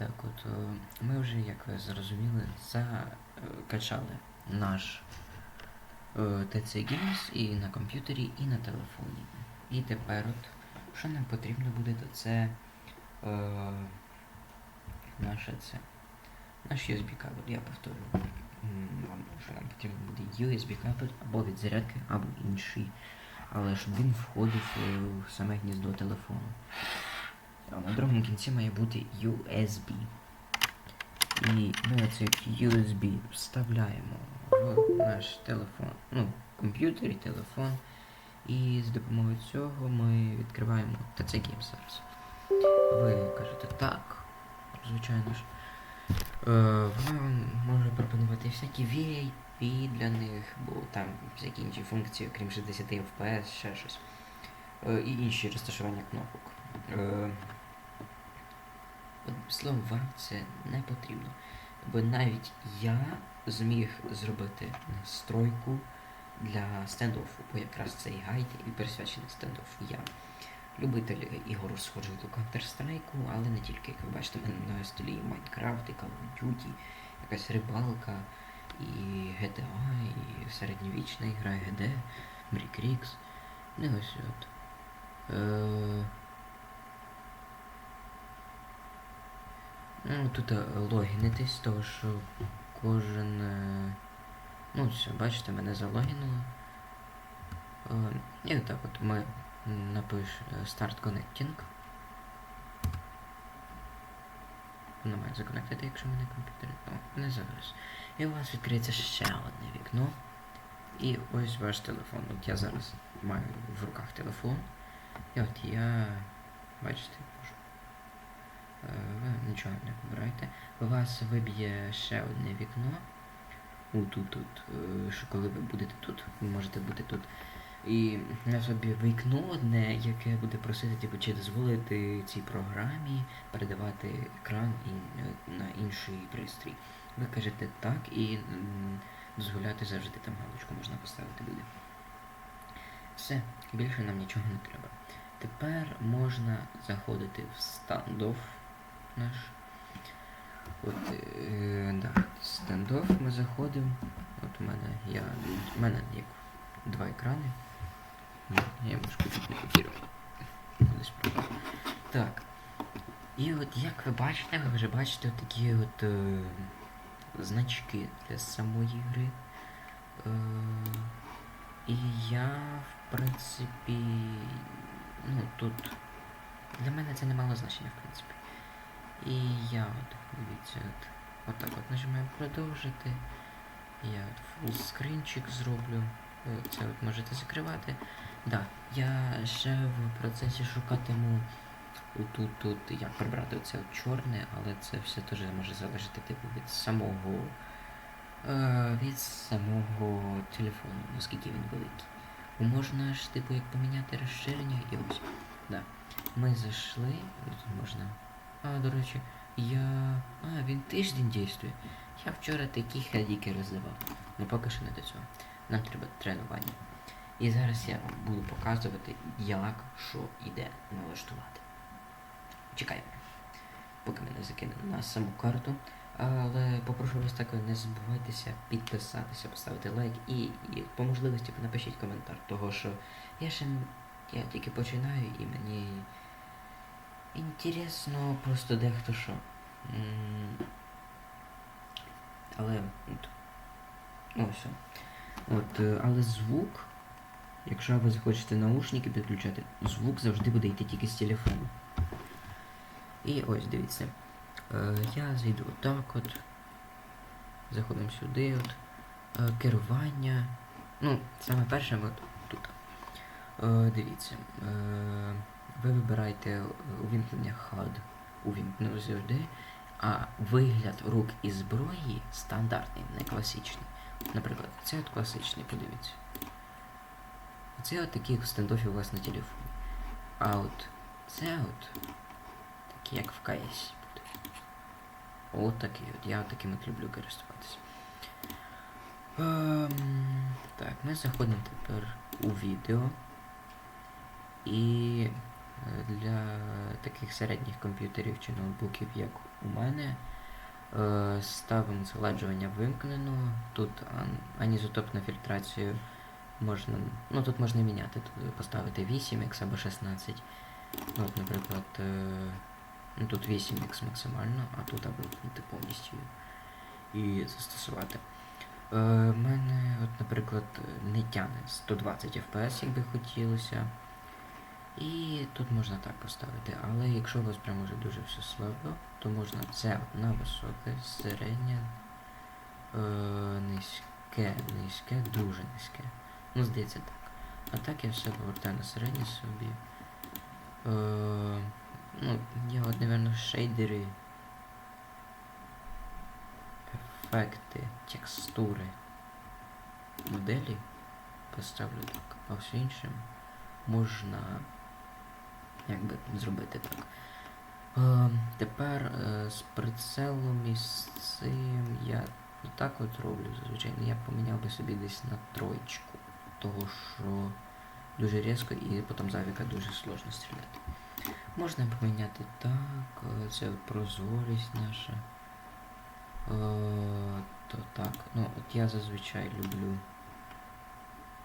Так, от е, ми вже, як ви зрозуміли, закачали наш е, TC Games і на комп'ютері, і на телефоні. І тепер от, що нам потрібно буде, то це е, наше це. Наш USB кабель, я повторю вам, що нам потрібно буде USB кабель або від зарядки, або інший. Але щоб він входив е, в саме гніздо телефону. А на другому кінці має бути USB. І ми оцей USB вставляємо в наш телефон, ну, комп'ютер і телефон. І з допомогою цього ми відкриваємо TC Games зараз. Ви кажете так, звичайно ж. Е, вона може пропонувати всякі VIP для них, бо там всякі інші функції, окрім 60 FPS, ще щось. Е, і інші розташування кнопок. Е, Одним словом, вам це не потрібно. Бо навіть я зміг зробити настройку для стендофу, бо якраз цей гайд і присвячений стендофу. Я любитель ігор схожих до Counter-Strike, але не тільки, як ви бачите, в мене на столі Майнкрафт, і Call of Duty, якась рибалка, і GTA, і середньовічна ігра, GD, Мрікрікс. Ну ось от. Е- Ну, тут е, логінитись, того що кожен. е, Ну, все, бачите, мене залогінило. Е, І отак от ми напиш е, Start Connecting. Воно має законектити, якщо мене комп'ютер. О, не зараз. І у вас відкриється ще одне вікно. І ось ваш телефон. От я зараз маю в руках телефон. І от я. Бачите, можу. Е, Ви нічого не вибирайте. Вас виб'є ще одне вікно. У тут, тут. е, Що коли ви будете тут, ви можете бути тут. І у нас виб'є вікно одне, яке буде просити, типу, чи дозволити цій програмі передавати екран і, е, на інший пристрій. Ви кажете так і дозволяти завжди там галочку можна поставити буде. Все, більше нам нічого не треба. Тепер можна заходити в стандофф наш. От, е, да, стендофф ми заходимо. От у мене я. У мене як два екрани. Я мишку чуть не покірував. Так. І от як ви бачите, ви вже бачите такі от е, значки для самої гри. Е, і я, в принципі, ну тут для мене це не мало значення, в принципі. І я от, дивіться, от, отак от нажимаю продовжити. Я от фулскринчик зроблю. Це от можете закривати. Да, я ще в процесі шукатиму тут, тут як прибрати оце от чорне, але це все теж може залежати типу від самого е, від самого телефону, наскільки він великий. Можна ж типу як поміняти розширення і ось. Да. Ми зайшли, тут можна. А, до речі, я. А, він тиждень дійствує. Я вчора такі хедіки роздавав. Ну поки що не до цього. Нам треба тренування. І зараз я вам буду показувати, як що іде налаштувати. Чекаємо. Поки мене закинули на саму карту. Але попрошу вас також не забувайтеся підписатися, поставити лайк і, і по можливості напишіть коментар. Того що я ще я тільки починаю і мені інтересно просто дехто що. Але от, ну. От, е, але звук, якщо ви захочете наушники підключати, звук завжди буде йти тільки з телефону. І ось дивіться. Е, я зайду отак от. Заходимо сюди от. Е, керування. Ну, саме перше от тут. Дивіться. Ви вибираєте увімкнення HUD. Увімкнув завжди. А вигляд рук і зброї стандартний, не класичний. Наприклад, це от класичний, подивіться. Це от такі стендофі у вас на телефоні. А от це от такі як в КС буде. От такі от. Я таким от люблю користуватися. Ем, так, ми заходимо тепер у відео. І для таких середніх комп'ютерів чи ноутбуків, як у мене, е, ставимо згладжування вимкнено. Тут анізотопну фільтрацію можна. Ну тут можна міняти, тут поставити 8х або 16. Ну, от, наприклад, е, ну, тут 8х максимально, а тут або повністю і застосувати. Е, в мене, от, наприклад, не тягне 120 FPS, як би хотілося. І тут можна так поставити. Але якщо у вас прям уже дуже все слабо, то можна це на високе, середнє, е, низьке, низьке, дуже низьке. Ну, здається так. А так я все повертаю на середнє собі. Е, ну, я от, напевно, шейдери, ефекти, текстури, моделі поставлю так, а все інше можна якби зробити так. Е, тепер е, з прицелом і з цим я так от роблю зазвичай. Я поміняв би собі десь на троєчку, того що дуже різко і потім завіка дуже сложно стріляти. Можна поміняти так, е, це прозорість наша. Е, то так. Ну, от я зазвичай люблю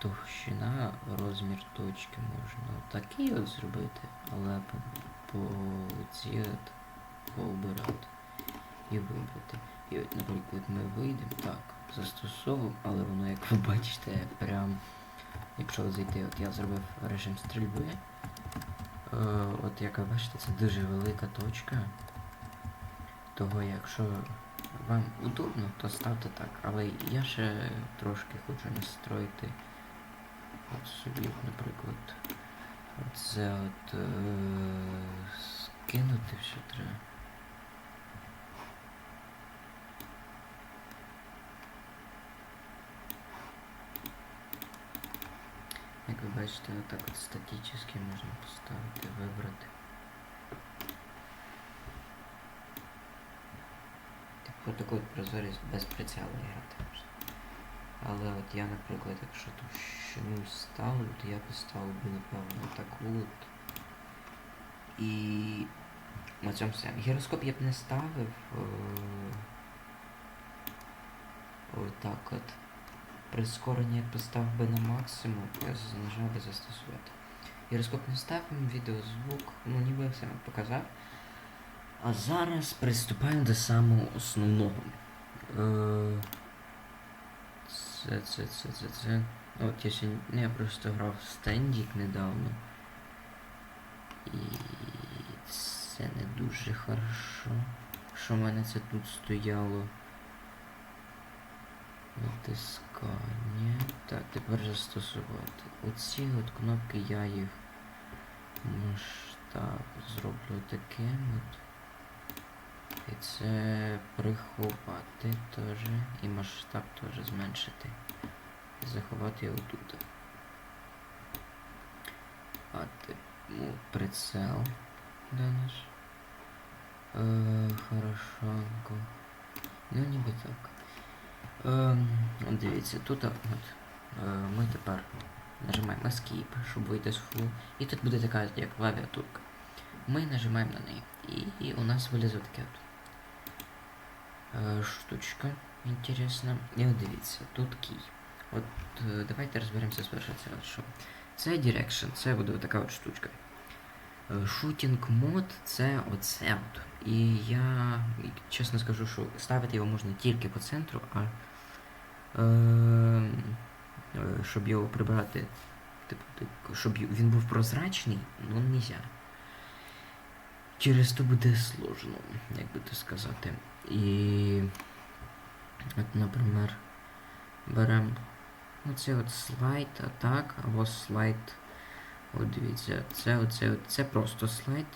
товщина, розмір точки можна такий от зробити, але по, ці от пообирати і вибрати. І от, наприклад, ми вийдемо так, застосовуємо, але воно, як ви бачите, прям, якщо зайти, от я зробив режим стрільби. Е, от як ви бачите, це дуже велика точка. Того, якщо вам удобно, то ставте так. Але я ще трошки хочу настроїти от собі, наприклад, оце от е, скинути все треба. Як ви бачите, отак от статически можна поставити, вибрати. Типу таку прозорість без прицілу грати. Але от я, наприклад, якщо товщину ставлю, то я поставив би, напевно, таку от. І на цьому все. Гіроскоп я б не ставив. Е... Отак от. Прискорення я поставив би на максимум, я нажав би застосувати. Гіроскоп не ставимо, відеозвук, ну ніби я все показав. А зараз приступаємо до самого основного. Е... Це, це, це, це, це. От я сьогодні. ну, Я просто грав в стендік недавно. І це не дуже хорошо. Що в мене це тут стояло? Натискання. Так, тепер застосувати. Оці от кнопки я їх масштаб зроблю таким от. І це приховати теж. І масштаб теж зменшити. І заховати його тут. А ти, ну, прицел. Де наш? Е, хорошонько. Ну ніби так. Ем, от дивіться, тут от, е, ми тепер нажимаємо Escape, щоб вийти з фу. І тут буде така як клавіатурка. Ми нажимаємо на неї. І, і у нас вилізе таке от. Е, штучка інтересна. І от дивіться, тут кій. От е, давайте розберемося спершу це що. Це Direction, це буде така от штучка. Е, Шутінг мод це оце от. І я чесно скажу, що ставити його можна тільки по центру, а е, е, щоб його прибрати, типу, щоб він був прозрачний, ну нельзя. Через то буде сложно, як би то сказати. І от, наприклад, беремо оце от слайд атак або слайд. От дивіться, це оце, це просто слайд.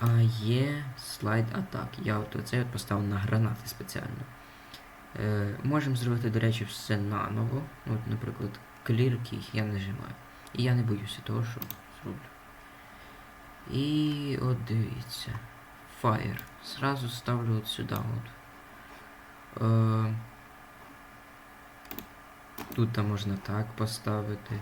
А є слайд атак. Я от оце от поставив на гранати спеціально. Е, можемо зробити, до речі, все наново. От, наприклад, key я нажимаю. І я не боюся того, що зроблю. І от дивіться. Fire. Сразу ставлю от сюди. От. Е, тут можна так поставити.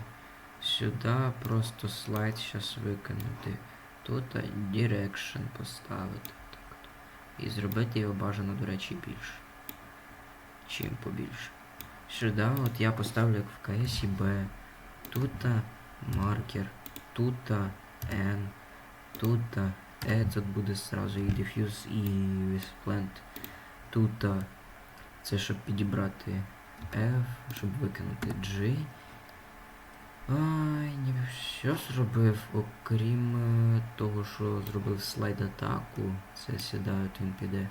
Сюди просто слайд зараз викинути. Тут direction поставити. Так. І зробити його бажано, до речі, більше. Чим побільше. Сюди от я поставлю як в CS B. Тут маркер. Тут N. Тут тут буде сразу і diffuse, і plant. Тут це щоб підібрати F, щоб викинути G. Ай, не все зробив, окрім е, того, що зробив слайд атаку. Це от він піде.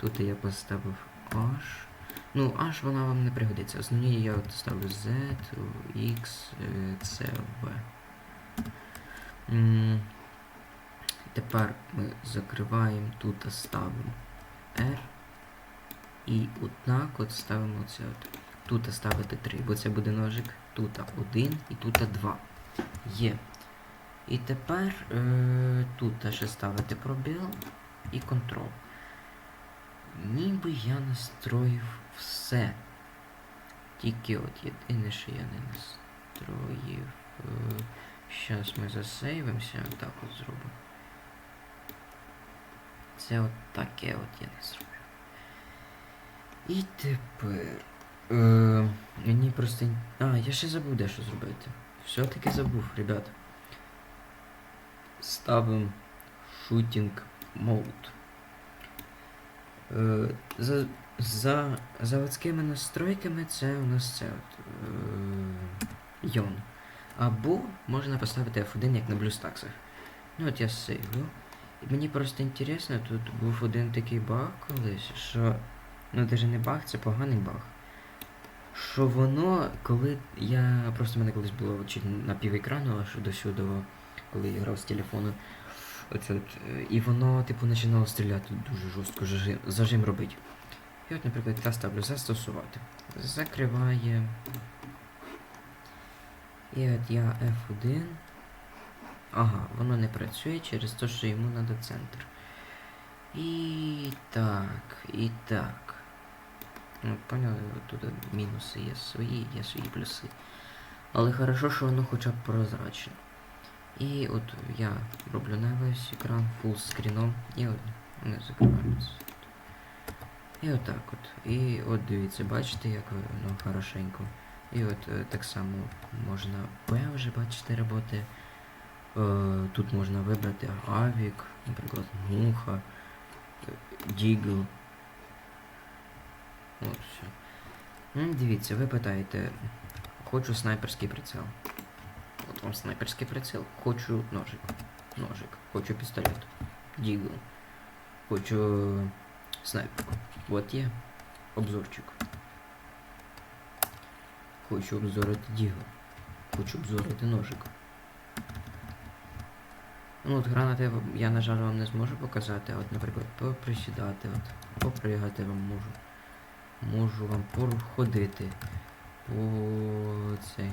Тут я поставив H. Ну, H вона вам не пригодиться. Основні я от ставлю Z, X, е, C, V. Тепер ми закриваємо тут, ставимо R. І отак от ставимо це от. Тут ставити 3, бо це буде ножик. Тут 1 і тут 2. Є. І тепер е, тут ще ставити пробіл і контрол. Ніби я настроїв все. Тільки от єдине, що я не настроїв. Зараз ми засейвимося, так от зробимо. Це от таке от я не зробив. І тепер. Е, мені просто. А, я ще забув дещо зробити. Все-таки забув, ребят. Ставимо shooting mode. Е, за, за заводськими настройками це у нас це от, е, Йон. Або можна поставити F1, як на блюстаксах. Ну от я сейвлю. Мені просто інтересно, тут був один такий баг колись, що. Ну, навіть не баг, це поганий баг. Що воно, коли я. Просто в мене колись було чуть на пів екрану, аж до сюди, коли я грав з телефону. Оце і воно, типу, починало стріляти дуже жорстко, зажим, зажим робить. І от, наприклад, я ставлю застосувати. Закриває. І от я F1. Ага, воно не працює через те, що йому треба центр. І так, і так. Ну, поняли, тут мінуси є свої, є свої плюси. Але хорошо, що воно хоча б прозрачне. І от я роблю на весь екран фул скріном. І от не закривається. І отак от. І от дивіться, бачите, як воно хорошенько. І от е, так само можна P вже бачите роботи. Е, тут можна вибрати авік, наприклад, муха, е, дігл. От все. Дивіться, ви питаєте, хочу снайперський приціл. От вам снайперський приціл. Хочу ножик. Ножик. Хочу пістолет. Дігл. Хочу снайперку. От є. Обзорчик. Хочу обзорити дігл. Хочу обзорити ножик. Ну от гранати я, на жаль, вам не зможу показати, от, наприклад, поприсідати, от, попригати вам можу. Можу вам походити. По цей.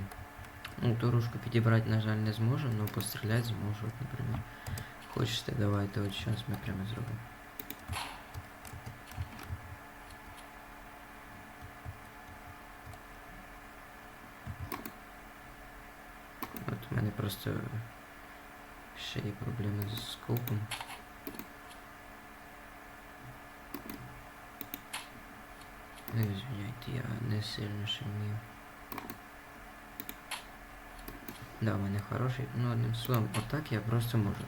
Ну, дорожку підібрати, на жаль, не зможу, але постріляти зможу, от, наприклад. Хочете, давайте, от зараз ми прямо зробимо. От у мене просто ще є проблеми з скопом. Не извиняйте, я не сильно вмію. Да, у мене хороший. Ну, одним словом, отак я просто можу.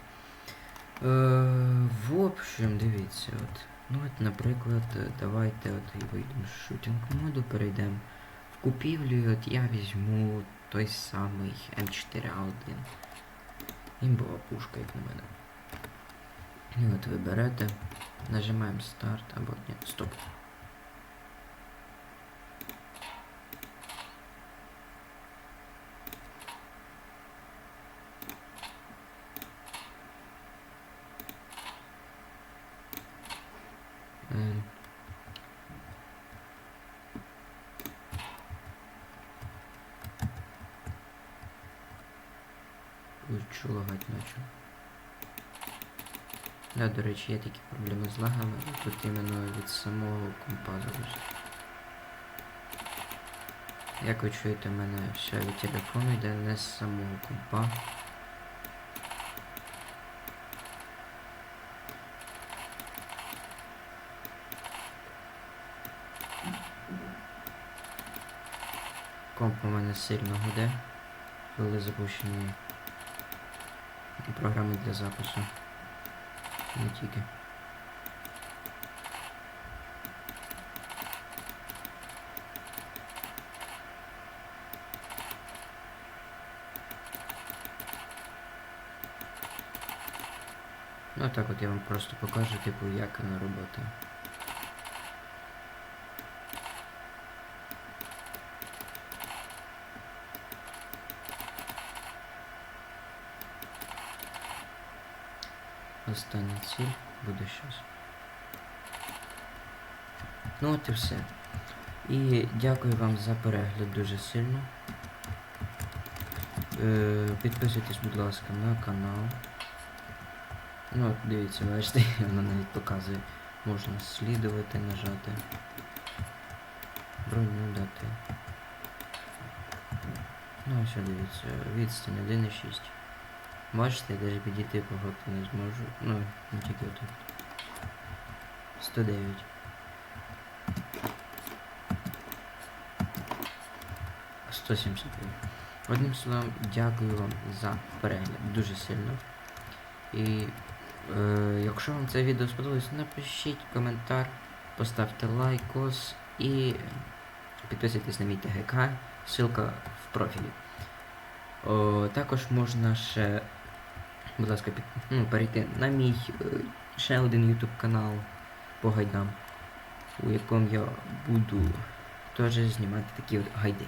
Е, в общем, дивіться, от. Ну от, наприклад, давайте от і вийдемо з шутінг моду, перейдемо в купівлю, і от я візьму той самий М4А1. Імбова пушка, як на мене. І от ви берете, нажимаємо старт або ні, стоп. Е, Ой, чо лагать начал. Да, до речі, є такі проблеми з лагами, тут іменно від самого компа залежить. Як ви чуєте, в мене ще від телефону йде не з самого компа. Комп у мене сильно гуде. Були запущені програми для запису. Не. Ну так от я вам просто покажу, типу, як вона робота. Остання ціль буде щось. Ну от і все. І дякую вам за перегляд дуже сильно. Е, підписуйтесь, будь ласка, на канал. Ну, дивіться, бачите, воно навіть показує. Можна слідувати, нажати. Броню дати. Ну, ось дивіться, відстань 1,6. Бачите, я навіть підійти погодити не зможу. Ну, не тільки отут. 109. Сто сімдесят Одним словом, дякую вам за перегляд дуже сильно. І е, якщо вам це відео сподобалось, напишіть коментар, поставте лайкос і підписуйтесь на мій ТГК, ссылка в профілі. О, також можна ще, будь ласка, під, ну, перейти на мій е, ще один YouTube канал по гайдам, у якому я буду теж знімати такі от гайди.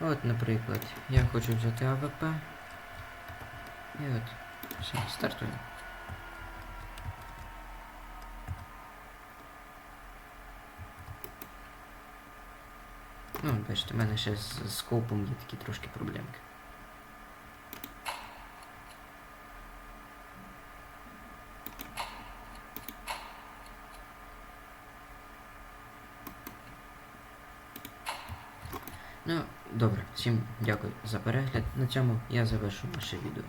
От, наприклад, я хочу взяти АВП. І от, все, стартуємо. Ну, бачите, в мене ще з скопом є такі трошки проблемки. Ну, добре, всім дякую за перегляд. На цьому я завершу наше відео.